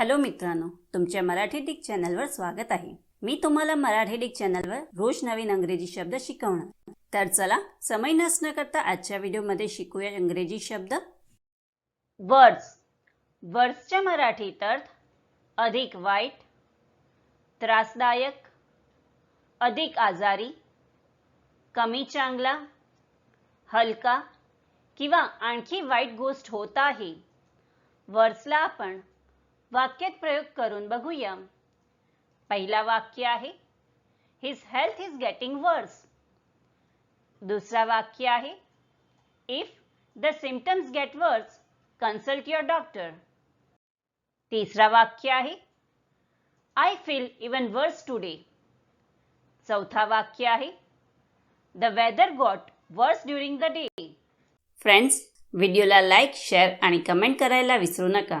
Hello मित्रांनो तुमच्या Marathi Dick चॅनलवर स्वागत आहे. मी तुम्हाला मराठी डिक चॅनलवर रोज नवीन अंग्रेजी शब्द शिकवणार. तर चला समय नसणं करता आजच्या व्हिडिओमध्ये शिकूया इंग्रजी शब्द. वर्ड्स. वर्ड्सच्या मराठीत अर्थ अधिक वाईट त्रासदायक अधिक आजारी कमी चांगला हलका किंवा आणखी वाईट गोष्ट होत आहे. वर्ड्सला आपण वाक्यात प्रयोग करून बघूया. पहिला वाक्य आहे his health is getting worse दुसरा वाक्य आहे if the symptoms get worse consult your doctor तिसरा वाक्य आहे I feel even worse today चौथा वाक्य आहे the weather got worse during the day friends व्हिडिओला लाईक शेअर आणि कमेंट करायला विसरू नका.